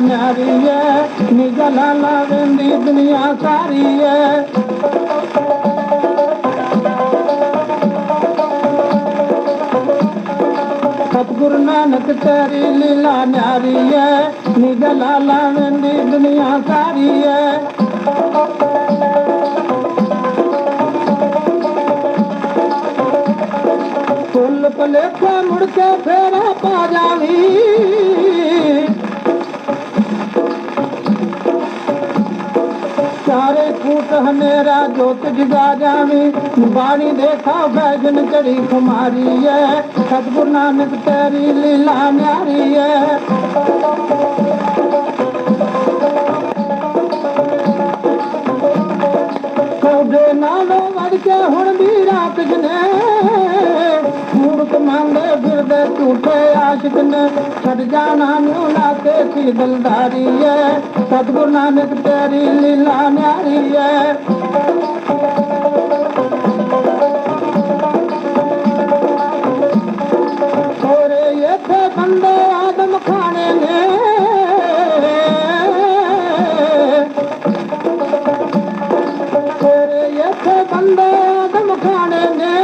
ਨਿਆਰੀ ਹੈ ਨਿਜ ਲਾਲਾ ਵੇਂਦੀ ਦੁਨੀਆ ਸਾਰੀ ਹੈ ਸਤਿਗੁਰੂ ਨਾਨਕ ਤੇਰੀ ਲੀਲਾ ਨਾਰੀ ਹੈ ਨਿਜ ਲਾਲਾ ਦੁਨੀਆ ਸਾਰੀ ਹੈ ਫੁੱਲ ਭਲੇਖੇ ਮੁੜ ਕੇ ਫੇਰ ਪਾ ਜਾਵੀ। ਹਨੇਰਾ ਜੋਤ ਜਗਾ ਜਾਵੀ, ਬਾਣੀ ਦੇਖਾ ਬੈਜਨ ਚੜੀ ਖੁਮਾਰੀ ਐ। ਸਤਿਗੁਰ ਨਾਨਕ ਤੇਰੀ ਲੀਲਾ ਨਿਆਰੀ ਐ। ਝੂਠੇ ਆਸ਼ਿਕ ਨੇ ਛੱਡ ਜਾਣਾ ਨੂੰ ਲਾ ਕੇ ਕੀ ਦਿਲਦਾਰੀ ਐ ਸਤਿਗੁਰ ਨਾਨਕ ਤੇਰੀ ਲੀਲਾ ਨਿਆਰੀ ਐ ਹੋਰੇ ਇੱਥੇ ਬੰਦੇ ਆਦਮ ਖਾਣੇ ਨੇ। ਤੇਰੇ ਇੱਥੇ ਬੰਦੇ ਆਦਮ ਖਾਣੇ ਨੇ।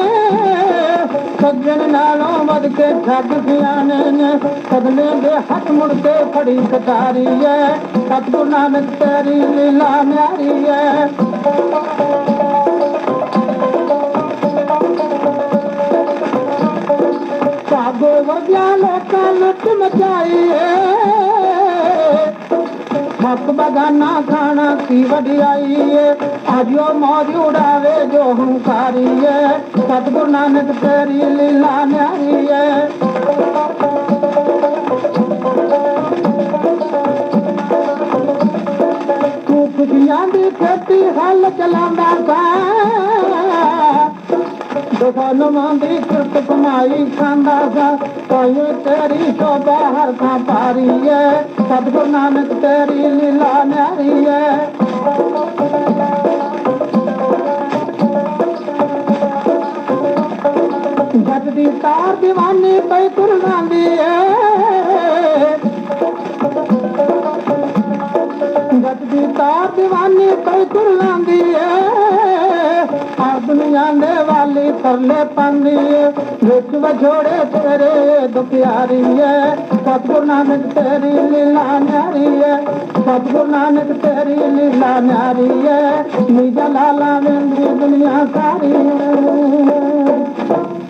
ਸੱਜਣ ਨਾਲੋਂ ਵੱਧ ਕੇ ਠੱਗ ਸਿਆਣੇ ਨੇ। ਸਦਨੇ ਦੇ ਹੱਥ ਮੁੜ ਕੇ ਫੜੀ ਸਤਾਰੀ ਐ। ਸਤਿਗੁਰ ਨਾਨਕ ਤੇਰੀ ਲੀਲਾ ਨਿਆਰੀ ਐ। ਭਾਗੋ ਵਰਗਿਆਂ ਲੋਕਾਂ ਲੁੱਟ ਮਚਾਈ ਏ ਮੱਕ ਬਗਾਨਾ ਖਾਣਾ ਕੀ ਵਡਿਆਈ ਏ ਆਜੋ ਮੌਜ ਉਡਾਵੇ ਜੋ ਹੰਕਾਰੀ ਏ ਸਤਿਗੁਰ ਨਾਨਕ ਤੇਰੀ ਲੀਲਾ ਨਿਆਰੀ ਏ ਤੂੰ ਖੁਸ਼ੀਆਂ ਦੀ ਖੇਤੀ ਹੱਲ ਚਲਾਉਂਦਾ ਸਾ। ਦੀ ਕੁਰਤ ਕਮਾਈ ਕੋਈ ਤੇਰੀ ਸ਼ੋਭਾ ਪਾਰੀ ਏ। ਸਤਿਗੁਰ ਨਾਨਕ ਤੇਰੀ ਲੀਲਾ ਨਿਆਰੀ ਏ। ਦੀ ਤਾਰ دیਵਾਨੀ ਪਈ ਤੁਰਨਾਂਦੀ ਏ। ਤਾਰ دیਵਾਨੀ ਪਈ ਤੁਰਨਾਂਦੀ ਏ। ਦੁਨੀਆ ਦੇ ਵਾਲੀ ਤਰਲੇ ਪਾਉਂਦੀ ਏ। ਵਿੱਚ ਵਝੋੜੇ ਤੇਰੇ ਦੁਖਿਆਰੀ ਏ। ਸਤਿਗੁਰ ਨਾਨਕ ਤੇਰੀ ਲੀਲਾ ਨਿਆਰੀ ਏ। ਸਤਿਗੁਰ ਨਾਨਕ ਤੇਰੀ ਲੀਲਾ ਨਿਆਰੀ ਏ। ਨਿਜ ਲਾਲਾ ਵੇਂਦੀ ਦੁਨੀਆ ਸਾਰੀ ਏ।